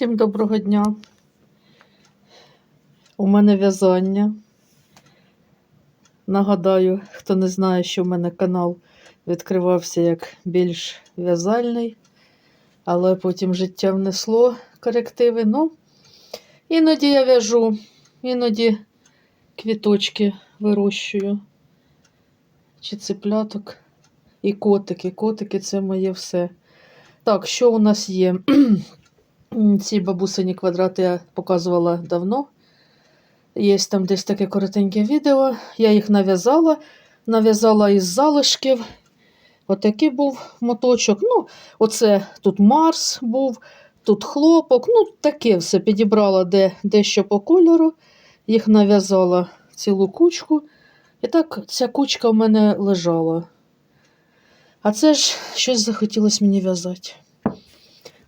Всім доброго дня. У мене в'язання. Нагадаю, хто не знає, що в мене канал відкривався як більш в'язальний, але потім життя внесло корективи. Ну, іноді я в'яжу, іноді квіточки вирощую. Чи цепляток. І котики. Котики це моє все. Так, що у нас є? Ці бабусині квадрати я показувала давно. Є там десь таке коротеньке відео. Я їх нав'язала. Нав'язала із залишків. Отакий був моточок. Ну, оце тут Марс був, тут хлопок. Ну, таке все підібрала де, дещо по кольору. Їх нав'язала цілу кучку. І так ця кучка в мене лежала. А це ж щось захотілося мені в'язати.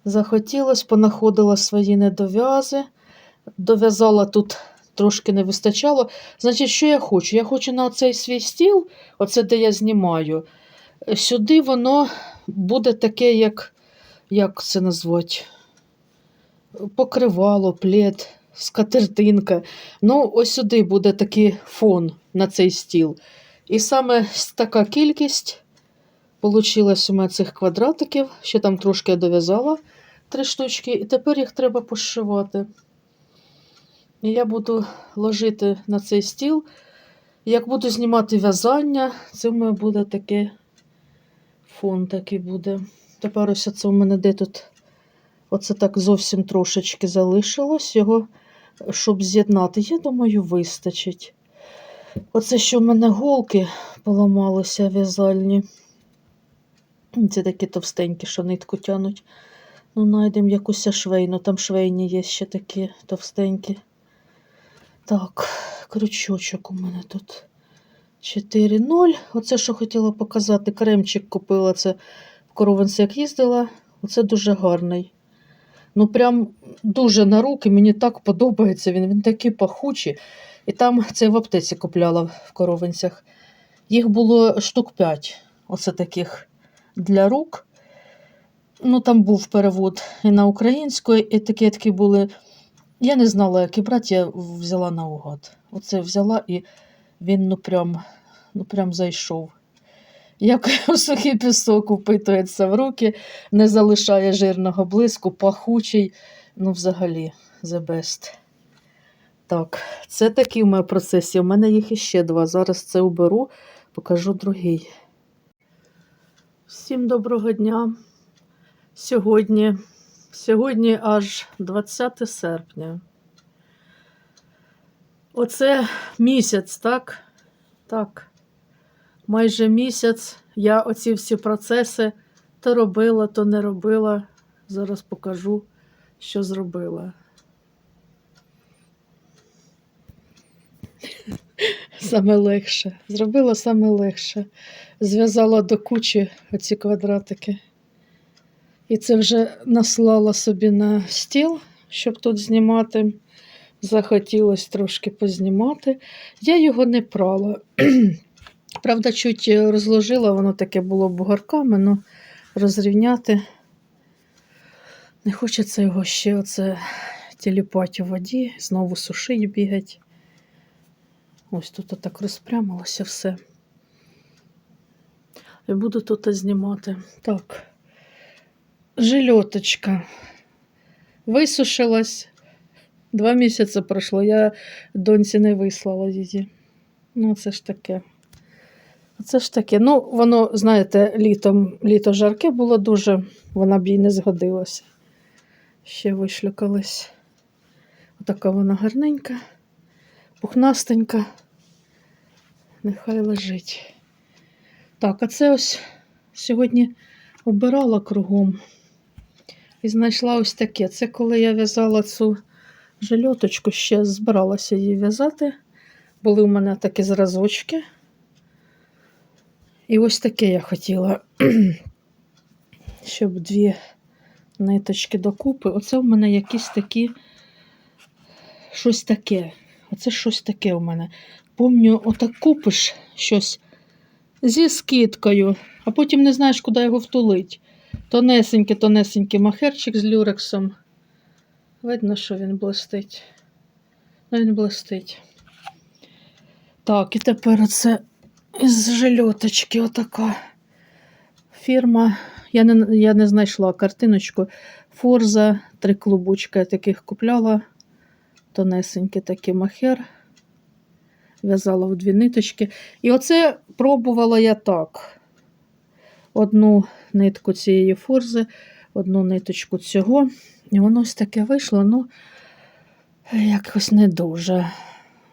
Захотілось, понаходила свої недов'язи. Дов'язала тут трошки не вистачало. Значить, що я хочу? Я хочу на цей свій стіл, оце де я знімаю. Сюди воно буде таке, як, як це назвати? Покривало, плед, скатертинка. Ну, ось сюди буде такий фон на цей стіл. І саме така кількість. Получилось у мене цих квадратиків, ще там трошки дов'язала три штучки, і тепер їх треба пошивати. І я буду ложити на цей стіл. Як буду знімати в'язання, це в мене буде таке фон такий буде. Тепер ось це у мене де тут оце так зовсім трошечки залишилось. Його, щоб з'єднати, я думаю, вистачить. Оце що в мене голки поламалися в'язальні. Це такі товстенькі, що нитку тянуть. Ну, знайдемо якусь швейну. Там швейні є ще такі товстенькі. Так, крючочок у мене тут 4,0. Оце, що хотіла показати. Кремчик купила. Це в коровинці як їздила. Оце дуже гарний. Ну, прям дуже на руки. Мені так подобається. Він, він такий пахучий. І там це в аптеці купляла в коровинцях. Їх було штук 5. Оце таких для рук. Ну, там був перевод і на українську, етикетки були. Я не знала, які брати, я взяла наугад. Оце взяла і він ну прям, ну прям зайшов. Як сухий пісок упитується в руки, не залишає жирного блиску, пахучий, ну, взагалі, the best. Так, це такі в мене процесі. У мене їх іще два. Зараз це уберу, покажу другий. Всім доброго дня. Сьогодні, сьогодні аж 20 серпня. Оце місяць, так? Так. Майже місяць я оці всі процеси то робила, то не робила. Зараз покажу, що зробила. Саме легше. Зробила саме легше. Зв'язала до кучі оці квадратики. І це вже наслала собі на стіл, щоб тут знімати. Захотілося трошки познімати. Я його не прала. Правда, чуть розложила, воно таке було бугорками, ну розрівняти. Не хочеться його ще оце тіліпати у воді, знову сушить бігать. Ось тут так розпрямилося все. І буду тут знімати. Так. Жильоточка. Висушилась. Два місяці пройшло. Я доньці не вислала її. Ну, це ж таке. Це ж таке. Ну, воно, знаєте, літом, літо жарке було дуже, вона б їй не згодилася. Ще вишлюкалась. Отака вона гарненька, пухнастенька. Нехай лежить. Так, а це ось сьогодні обирала кругом і знайшла ось таке. Це коли я в'язала цю жильоточку, ще збиралася її в'язати. Були у мене такі зразочки. І ось таке я хотіла, щоб дві ниточки докупи. Оце в мене якісь такі щось таке. Оце щось таке у мене. Помню, отак купиш щось зі скидкою, а потім не знаєш, куди його втулить. Тонесенький, тонесенький махерчик з люрексом. Видно, що він блистить. Ну, він блистить. Так, і тепер оце із жильоточки отака фірма. Я не, я не знайшла картиночку. Форза, три клубочка я таких купляла. Тонесенькі такі махер. В'язала в дві ниточки. І оце пробувала я так. Одну нитку цієї форзи, одну ниточку цього. І воно ось таке вийшло, ну, якось не дуже.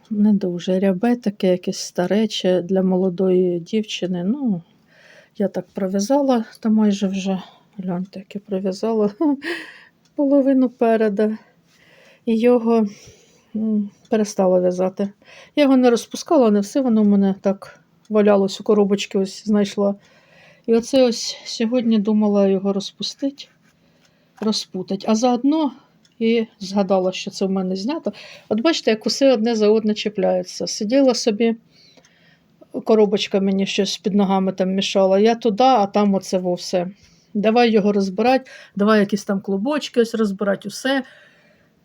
Не дуже. Рябе таке, якесь старече для молодої дівчини. Ну, я так пров'язала, та майже вже, гляньте, як я пров'язала половину переда. І його перестала в'язати. Я його не розпускала, не все, воно в мене так валялось у коробочці, ось знайшла. І оце ось сьогодні думала його розпустити, розпутати. А заодно і згадала, що це в мене знято. От бачите, як усе одне за одне чіпляється. Сиділа собі, коробочка мені щось під ногами там мішала. Я туди, а там оце вовсе. Давай його розбирати, давай якісь там клубочки ось розбирати, усе.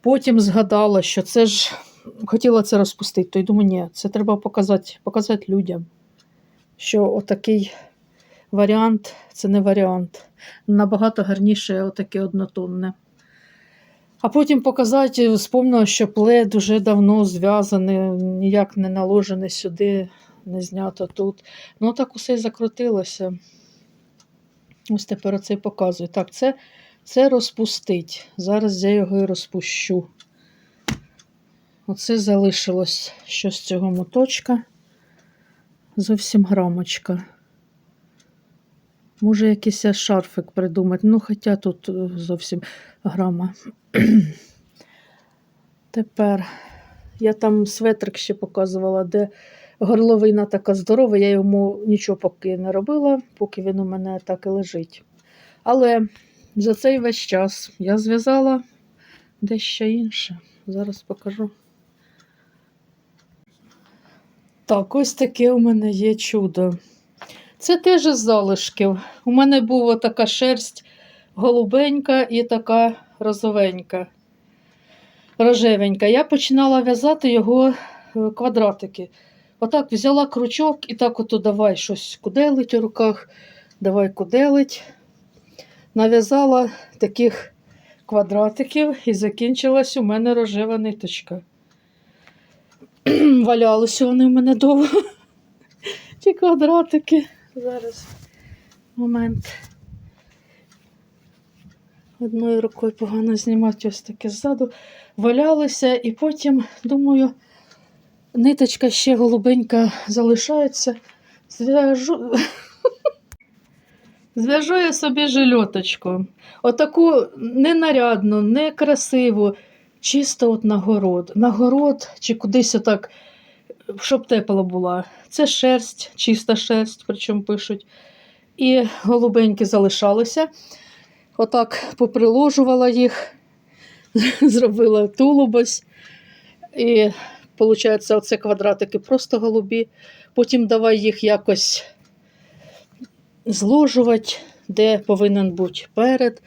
Потім згадала, що це ж хотіла це розпустити. То й думаю, ні, це треба показати, показати людям, що отакий варіант це не варіант. Набагато гарніше отаке однотонне. А потім показати, вспомнила, що плед уже давно зв'язаний, ніяк не наложений сюди, не знято тут. Ну, так усе й закрутилося. Ось тепер оце й показую. Так, це, це розпустить. Зараз я його і розпущу. Оце залишилось що з цього моточка. Зовсім грамочка. Може, якийсь шарфик придумати. Ну, хоча тут е, зовсім грама. Тепер я там светрик ще показувала, де горловина така здорова, я йому нічого поки не робила, поки він у мене так і лежить. Але за цей весь час я зв'язала дещо інше. Зараз покажу. Так, ось таке у мене є чудо. Це теж із залишків. У мене була така шерсть голубенька і така розовенька, рожевенька. Я починала в'язати його е, квадратики. Отак взяла крючок і так ото давай щось куделить у руках, давай куделить. Нав'язала таких квадратиків і закінчилась у мене рожева ниточка. Валялися вони в мене довго. Ті квадратики. Зараз момент. Одною рукою погано знімати ось таке ззаду. Валялися, і потім, думаю, ниточка ще голубенька залишається. Зв'яжу. Зв'яжу я собі жильоточку. Отаку ненарядну, некрасиву, чисто от нагород. Нагород чи кудись отак, щоб тепло була. Це шерсть, чиста шерсть, причому пишуть. І голубенькі залишалися. Отак поприложувала їх, зробила тулубось. І, виходить, оце квадратики просто голубі. Потім давай їх якось зложувати, де повинен бути перед,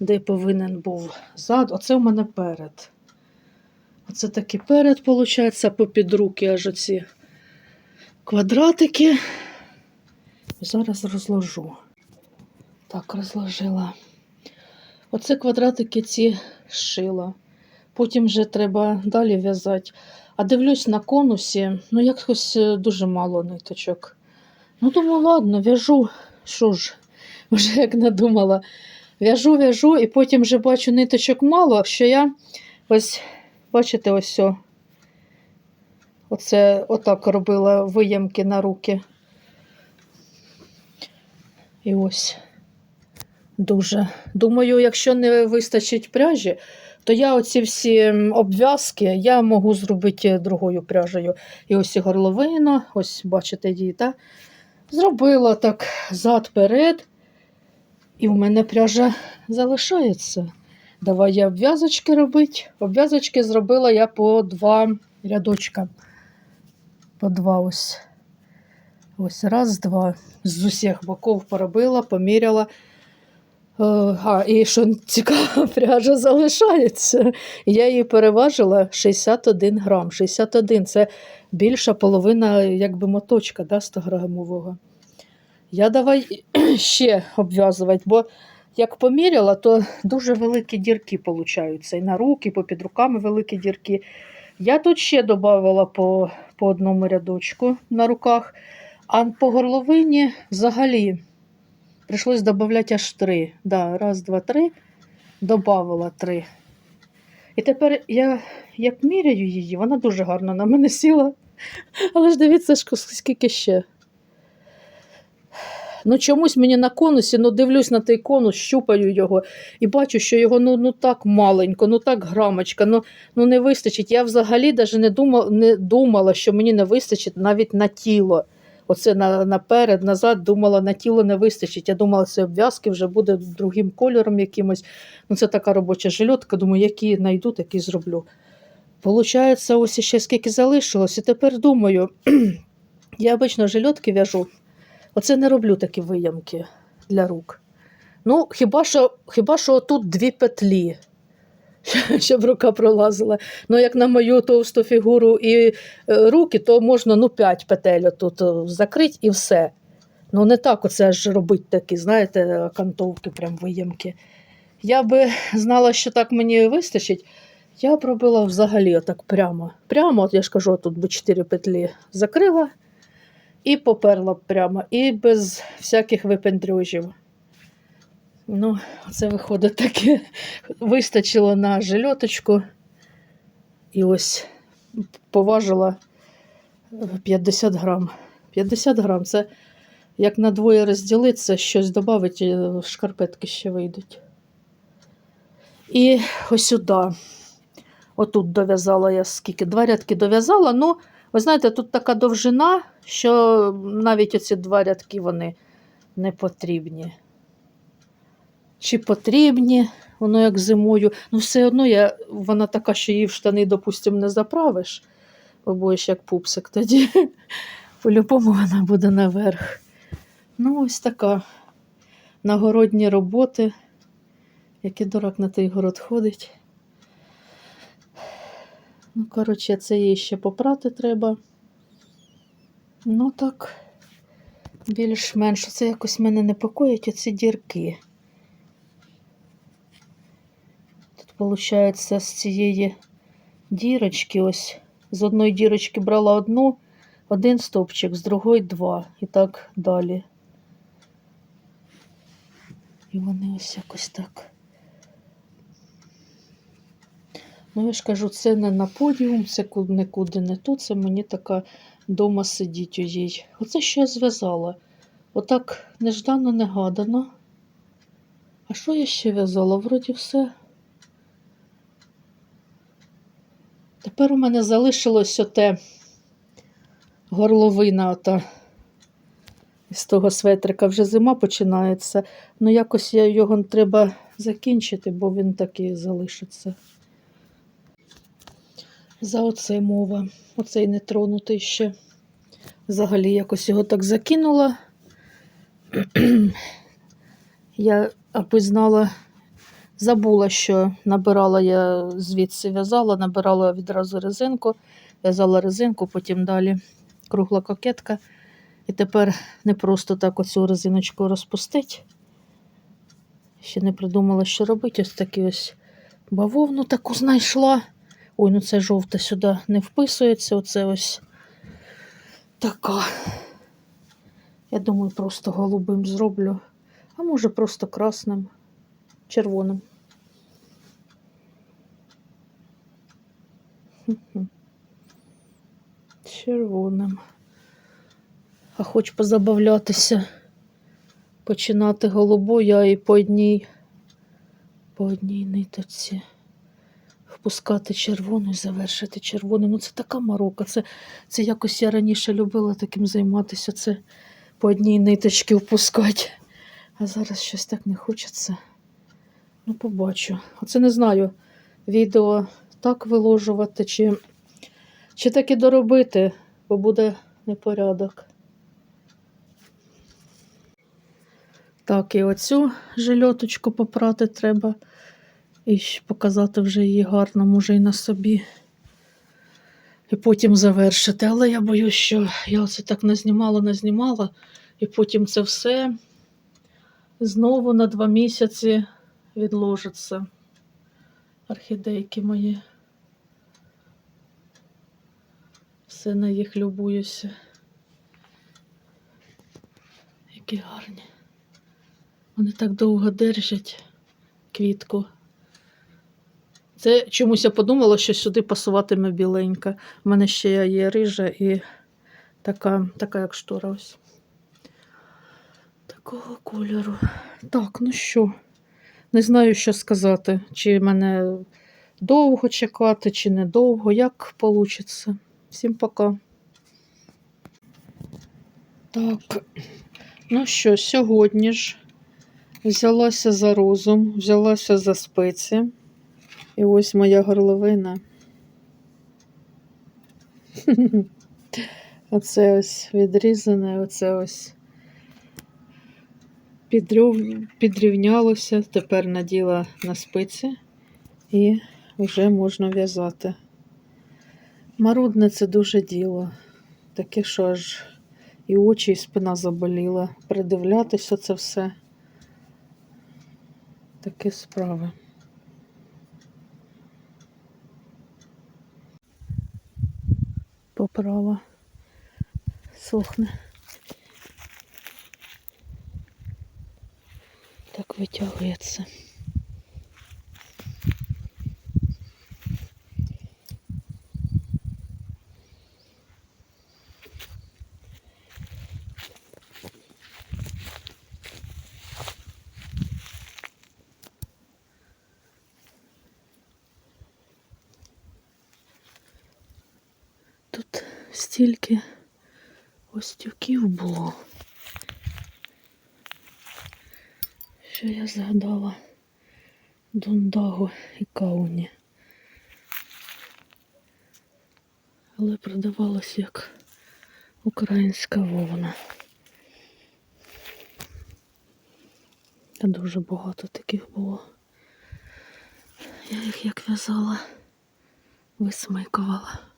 де повинен був зад. Оце в мене перед. Оце такий перед, виходить, попід руки аж оці квадратики. Зараз розложу. Так, розложила. Оце квадратики ці шила. Потім вже треба далі в'язати. А дивлюсь на конусі, ну якось е, дуже мало ниточок. Ну, думаю, ладно, в'яжу. Що ж, вже як надумала. В'яжу, в'яжу, і потім вже бачу ниточок мало, що я ось, бачите, ось о, оце отак робила виємки на руки. І ось дуже. Думаю, якщо не вистачить пряжі, то я оці всі обв'язки я можу зробити другою пряжею. І ось і горловину, ось бачите її, так? Зробила так зад перед, і в мене пряжа залишається. Давай я обв'язочки робити. Обв'язочки зробила я по два рядочка. По два ось. Ось раз, два. З усіх боків поробила, поміряла. Е, А, і що цікаво, пряжа залишається. Я її переважила 61 грам. 61 це більша половина якби моточка да, 100 грамового. Я давай ще обв'язувати, бо як поміряла, то дуже великі дірки получаються. І на руки, по під руками великі дірки. Я тут ще додавала по, по одному рядочку на руках, а по горловині взагалі прийшлось додати аж три. Да, раз, два, три, додавала три. І тепер я як міряю її, вона дуже гарно на мене сіла. Але ж дивіться, скільки ще. Ну, чомусь мені на конусі, ну дивлюсь на той конус, щупаю його і бачу, що його ну, ну так маленько, ну так грамочка, ну, ну не вистачить. Я взагалі навіть не думала, не думала, що мені не вистачить навіть на тіло. Оце на, наперед, назад думала, на тіло не вистачить. Я думала, це обв'язки вже буде другим кольором якимось. Ну, це така робоча жильотка. Думаю, які знайду, такі зроблю. Получається, ось ще скільки залишилось. І тепер думаю, я обично жильотки в'яжу. Оце не роблю такі виямки для рук. Ну, хіба що, хіба що тут дві петлі, щоб рука пролазила. Ну, як на мою товсту фігуру і е, руки, то можна ну, 5 петель тут закрити і все. Ну, не так оце ж робити такі, знаєте, окантовки, прям виямки. Я би знала, що так мені вистачить. Я б робила взагалі отак прямо. Прямо, от я ж кажу, тут би 4 петлі закрила і поперла б прямо, і без всяких випендрюжів. Ну, це виходить таке. Вистачило на жильоточку. І ось поважила е, 50 грам. 50 грам це як на двоє розділиться, щось додати, шкарпетки ще вийдуть. І ось сюди. Отут дов'язала я скільки, два рядки дов'язала. Ну, ви знаєте, тут така довжина, що навіть оці два рядки вони не потрібні. Чи потрібні, воно як зимою. Ну, все одно я, вона така, що її в штани, допустимо, не заправиш, бо будеш як пупсик тоді. По-любому вона буде наверх. Ну, ось така нагородні роботи. Який дурак на той город ходить. Ну, коротше, це її ще попрати треба. Ну так, більш-менш це якось мене непокоїть оці дірки. Тут, виходить, з цієї дірочки, ось з одної дірочки брала одну, один стовпчик, з другої два. І так далі. І вони ось якось так. Ну, я ж кажу, це не на подіум, це нікуди не тут, це мені така дома сидіть у їй. Оце що я зв'язала. Отак неждано, негадано. А що я ще в'язала? Вроді все. Тепер у мене залишилось оте горловина ота. З того светрика вже зима починається. Ну, якось я його треба закінчити, бо він такий залишиться. За оце мова. Оцей не тронутий ще. Взагалі якось його так закинула. Я аби знала, забула, що набирала я звідси в'язала, набирала відразу резинку, в'язала резинку, потім далі кругла кокетка. І тепер не просто так оцю резиночку розпустить. Ще не придумала, що робити. Ось такі ось бавовну таку знайшла. Ой, ну це жовта сюди не вписується. Оце ось така. Я думаю, просто голубим зроблю. А може просто красним, червоним. Червоним. А хоч позабавлятися, починати голубою, а і по одній, по одній ниточці впускати червону і завершити червоним. Ну це така морока. Це, це якось я раніше любила таким займатися. Це по одній ниточці впускати. А зараз щось так не хочеться. Ну, побачу. Оце не знаю, відео так виложувати, чи, чи так і доробити, бо буде непорядок. Так, і оцю жильоточку попрати треба. І показати вже її гарно, може, і на собі. І потім завершити. Але я боюсь, що я оце так назнімала, назнімала, і потім це все знову на два місяці відложиться. Орхідейки мої. Все на їх любуюся. Які гарні. Вони так довго держать квітку. Це чомусь я подумала, що сюди пасуватиме біленька. У мене ще є рижа і така, така як штора ось. Такого кольору. Так, ну що, не знаю, що сказати. Чи мене довго чекати, чи недовго, як вийде. Всім пока. Так, ну що, сьогодні ж взялася за розум, взялася за спиці. І ось моя горловина. Оце ось відрізане, оце ось. Підрівнялося, тепер наділа на спиці і вже можна в'язати. Марудне це дуже діло. Таке, що аж і очі, і спина заболіла. Придивлятися це все. Такі справи. Поправа сохне. Так витягується. Тут стільки остюків було, що я згадала Дундагу і Кауні. Але продавалось як українська вовна. Дуже багато таких було. Я їх як в'язала, висмикувала.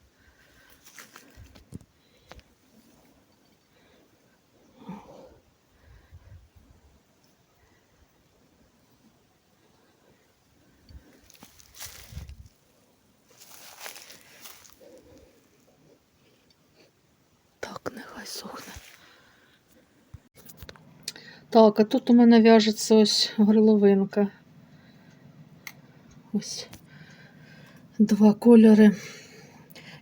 Так, нехай сохне. Так, а тут у мене в'яжеться ось горловинка. Ось два кольори.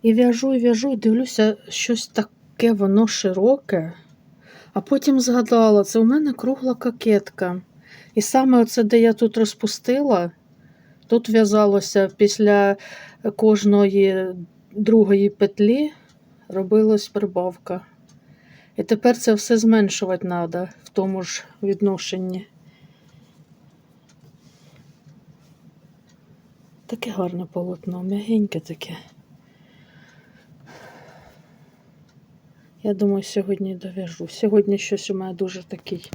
І в'яжу, і в'яжу, і дивлюся, щось таке воно широке. А потім згадала, це у мене кругла кокетка. І саме оце, де я тут розпустила, тут в'язалося після кожної другої петлі робилась прибавка. І тепер це все зменшувати треба в тому ж відношенні. Таке гарне полотно, м'ягеньке таке. Я думаю, сьогодні дов'яжу. Сьогодні щось у мене дуже такий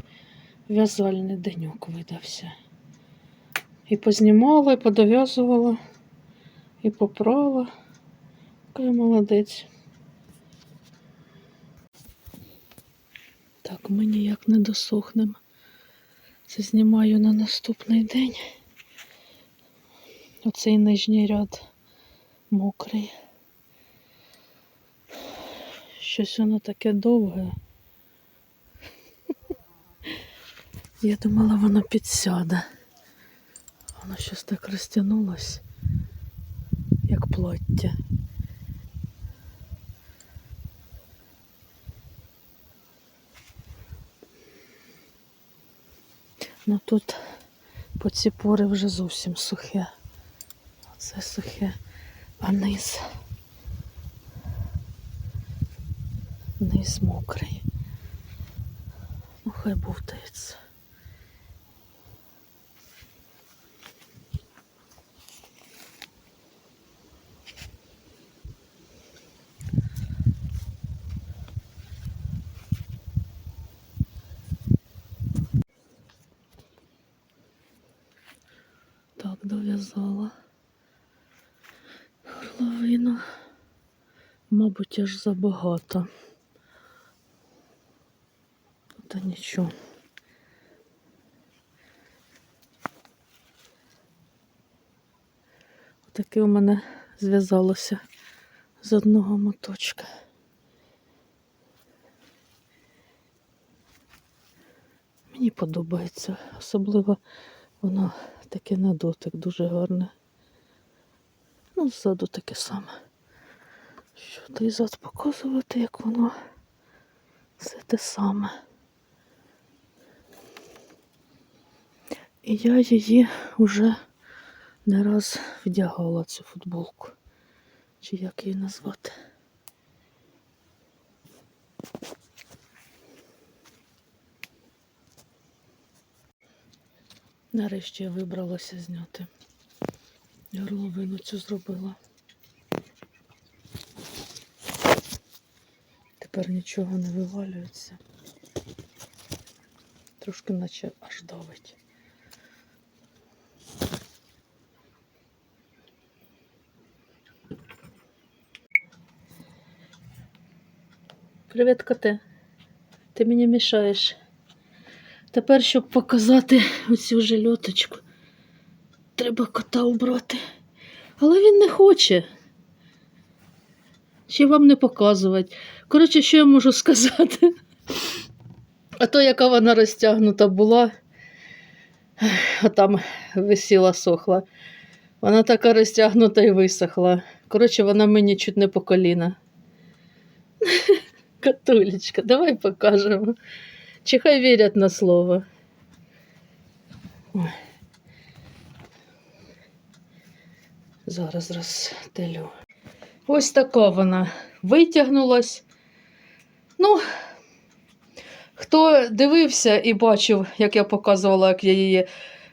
в'язальний деньок видався. І познімала, і подов'язувала, і поправила. Яка молодець. Так, ми ніяк не досохнемо. Це знімаю на наступний день. Оцей нижній ряд мокрий. Щось воно таке довге. Я думала, воно підсяде. Воно щось так розтягнулось, як плаття. Ну тут по ці пори вже зовсім сухе. Оце сухе, а низ. Низ мокрий. Ну, хай бовтається. зав'язала. Горловину. Мабуть, аж забагато. Та нічого. Таке у мене зв'язалося з одного моточка. Мені подобається, особливо воно таке на дотик дуже гарне. Ну, ззаду таке саме. Що той зад показувати, як воно все те саме. І я її вже не раз вдягала цю футболку. Чи як її назвати? Нарешті я вибралася зняти. Горловину цю зробила. Тепер нічого не вивалюється. Трошки наче аж давить. Привіт, коте. Ти мені мішаєш. Тепер, щоб показати оцю жильоточку, треба кота убрати. Але він не хоче. Ще вам не показувати. Коротше, що я можу сказати? А то, яка вона розтягнута була, а там висіла, сохла. Вона така розтягнута і висохла. Коротше, вона мені чуть не по коліна. Катулечка, давай покажемо. Чи хай вірять на слово. Зараз розстелю. Ось така вона витягнулась. Ну, хто дивився і бачив, як я показувала, як я її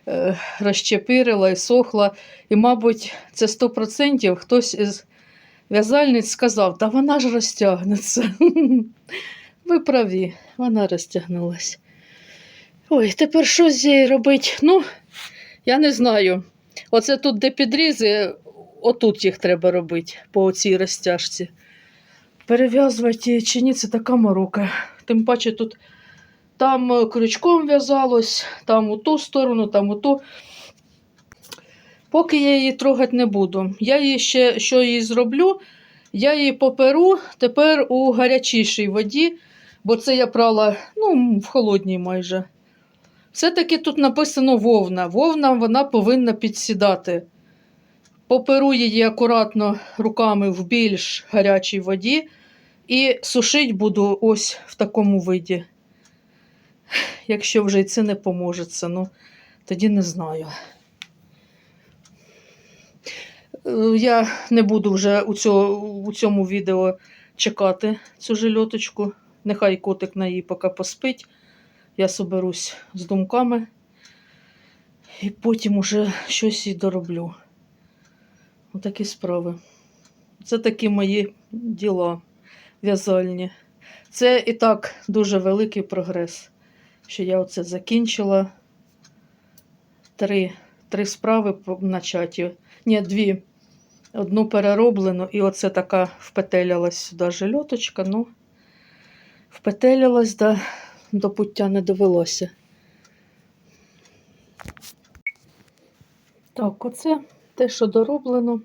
е, розчепирила і сохла, і, мабуть, це 100% хтось із в'язальниць сказав, та вона ж розтягнеться. Ви праві, вона розтягнулась. Ой, тепер що з нею робити? Ну, я не знаю. Оце тут, де підрізи, отут їх треба робити, по цій розтяжці. Перев'язувати чи ні, це така морока. Тим паче тут там е, крючком в'язалось, там у ту сторону, там у ту. Поки я її трогати не буду. Я її ще що її зроблю, я її поперу тепер у гарячішій воді, бо це я прала ну, в холодній майже. Все-таки тут написано вовна. Вовна вона повинна підсідати. Поперу її акуратно руками в більш гарячій воді і сушить буду ось в такому виді. Якщо вже й це не поможе, це, ну, тоді не знаю. Е, Я не буду вже у, цьому, у цьому відео чекати цю жильоточку. Нехай котик на її поки поспить. Я соберусь з думками і потім уже щось і дороблю. Отакі справи. Це такі мої діла в'язальні. Це і так дуже великий прогрес, що я оце закінчила. Три, три справи по- на чаті. Ні, дві. Одну перероблену, і оце така впетелялась сюди жильоточка. Ну, впетелялась, да, до пуття не довелося. Так, оце те, що дороблено.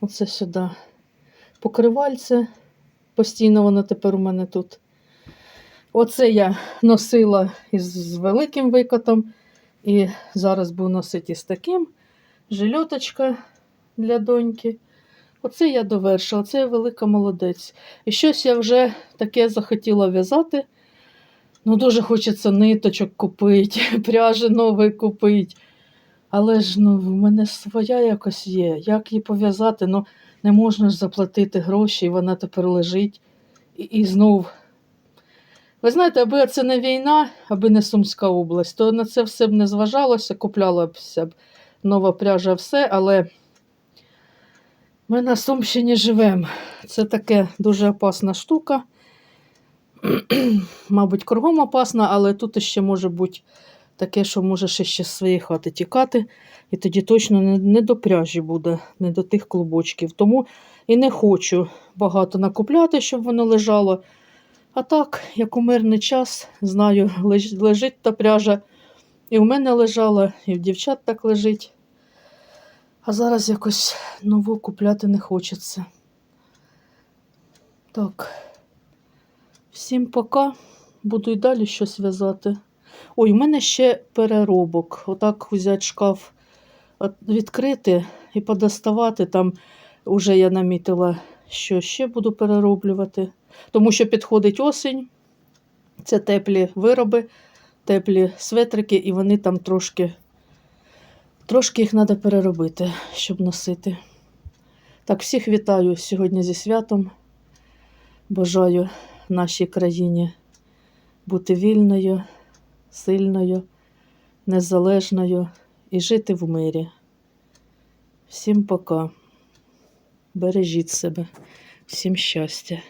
Оце сюди. Покривальце. Постійно воно тепер у мене тут. Оце я носила із великим викотом. І зараз буду носити із таким. Жильоточка для доньки. Оце я довершила, це я велика молодець. І щось я вже таке захотіла в'язати. Ну, дуже хочеться ниточок купити, пряжі нової купити. Але ж ну, в мене своя якось є. Як її пов'язати? Ну, не можна ж заплатити гроші, і вона тепер лежить. І, і знов. Ви знаєте, аби це не війна, аби не Сумська область, то на це все б не зважалося, купляла б б нова пряжа, все, але ми на Сумщині живемо. Це таке дуже опасна штука. Мабуть, кругом опасна, але тут ще може бути таке, що можеш ще з своєї хати тікати, і тоді точно не, не до пряжі буде, не до тих клубочків. Тому і не хочу багато накупляти, щоб воно лежало. А так, як у мирний час, знаю, леж- лежить та пряжа. І в мене лежала, і в дівчат так лежить. А зараз якось нову купляти не хочеться. Так. Всім пока. Буду й далі щось в'язати. Ой, у мене ще переробок. Отак взяти шкаф, відкрити і подоставати. Там вже я намітила, що ще буду перероблювати. Тому що підходить осінь. Це теплі вироби, теплі светрики, і вони там трошки, трошки їх треба переробити, щоб носити. Так, всіх вітаю сьогодні зі святом. Бажаю нашій країні бути вільною, сильною, незалежною і жити в мирі. Всім пока. Бережіть себе, всім щастя.